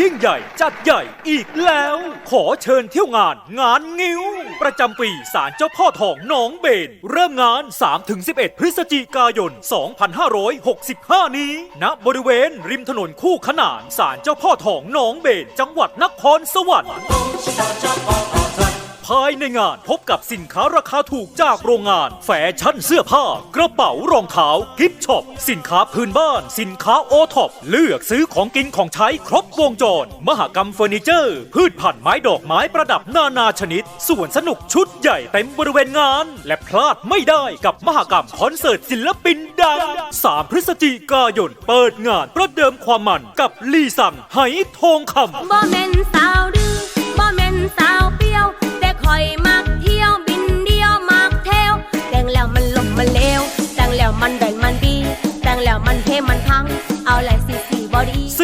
ยิ่งใหญ่จัดใหญ่อีกแล้ว ขอเชิญเที่ยวงานงานงิ้ว ประจำปีศาลเจ้าพ่อทองหนองเบน เริ่มงาน 3-11 พฤศจิกายน 2565 นี้ ณบริเวณริมถนนคู่ขนานศาลเจ้าพ่อทองหนองเบน จังหวัดนครสวรรค์ายในงานพบกับสินค้าราคาถูกจากโรงงาน แฟชั่นเสื้อผ้า กระเป๋ารองเท้ากิฟช็อป สินค้าพื้นบ้าน สินค้าโอท็อป เลือกซื้อของกินของใช้ครบวงจร มหกรรมเฟอร์นิเจอร์ พืชผันไม้ดอกไม้ประดับนานาชนิดส่วนสนุกชุดใหญ่เต็มบริเวณงาน และพลาดไม่ได้กับมหกรรมคอนเสิร์ตศิลปินดัง 3 พฤศจิกายน เปิดงานประเดิมความมันกับลีซังไหทองคำบ่แม่นสาว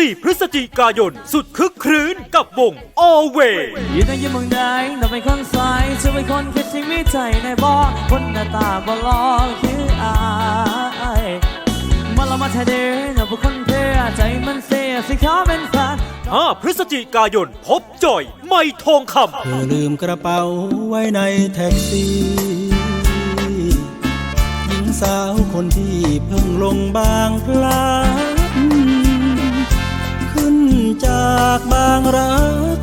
4 พฤศจิกายน สุดคึกครื้นกับวง Always ยืนในยิ้มเมืองใดเราเป็นคนสายจะเป็นคนคิดที่มีใจในบ่คนหน้าตาบ่หลอคืออายมาละมาแท้เด้อเราเป็นคนเพื่อใจมันเสียสิขอเป็นแฟน5พฤศจิกายนพบจ่อย ไม่ทองคเธอลืมกระเป๋าไว้ในแท็กซี่หญิงสาวคนที่เพิ่งลงบางพลัดขึ้น จากบางรัก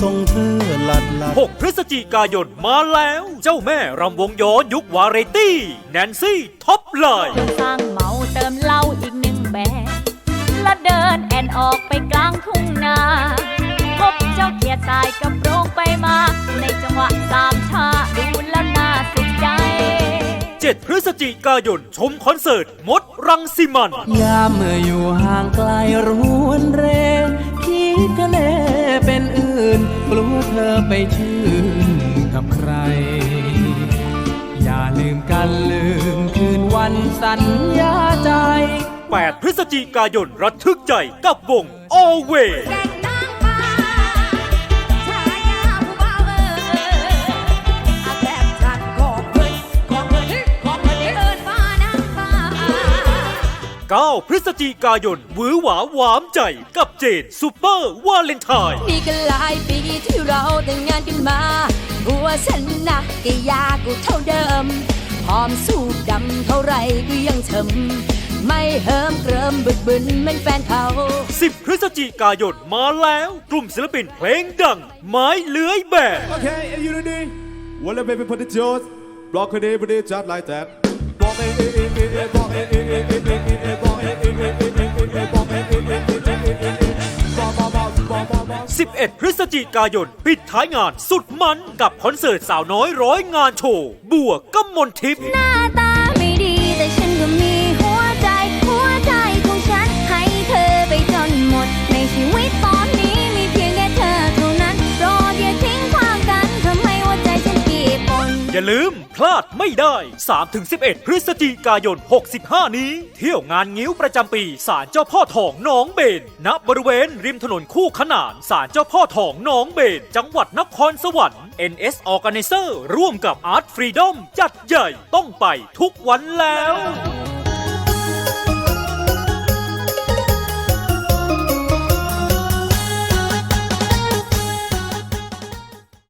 ส่งเธอหลัดหลัดำ6พฤศจิกายนมาแล้ว เจ้าแม่รำวงย้อนยุควาไรตี้ แนนซี่ ท็อปไลน์เครื่องสร้างเมาเติมเหล้าอีกหนึ่งแบกและเดินแอนออกไปกลางทุ่งนา พบเจ้าเขียดสายกับโปร 7 พฤศจิกายน ชมคอนเสิร์ต มดรังสิมัน ยามเมื่ออยู่ห่างไกลรวนเรคิดทะเลเป็นอื่นกลัวเธอไปชื่นกับใคร อย่าลืมกันลืมคืนวันสัญญาใจ 8 พฤศจิกายนระทึกใจกับวง Always 9 พฤศจิกายนหวือหวาหวามใจกับเจนซูเปอร์วาเลนไทน์นี่ก็หลายปีที่เราแต่งงานกันมาหัวฉันนะก็ยากูเท่าเดิมหอมสู้ดำเท่าไรก็ยังเฉมไม่เหิมเกริมบึกบึนเหมือนแฟนเขา 10 พฤศจิกายนมาแล้ว กลุ่มศิลปินเพลงดัง ไม้เลื้อยแบบ Okay, are you ready? Well, let baby put the jaws. Block it in, put it just like that. 11 พฤศจิกายน ปิดท้ายงานสุดมันกับคอนเสิร์ตสาวน้อยร้อยงานโชว์ บัวกำมลทิพย์ อย่าลืมพลาดไม่ได้ 3-11 พฤศจิกายน 65 นี้ เที่ยวงานงิ้วประจำปีศาลเจ้าพ่อทองหนองเบน ณ บริเวณริมถนนคู่ขนานศาลเจ้าพ่อทองหนองเบน จังหวัดนครสวรรค์ NS Organizer ร่วมกับ Art Freedom จัดใหญ่ต้องไปทุกวันแล้ว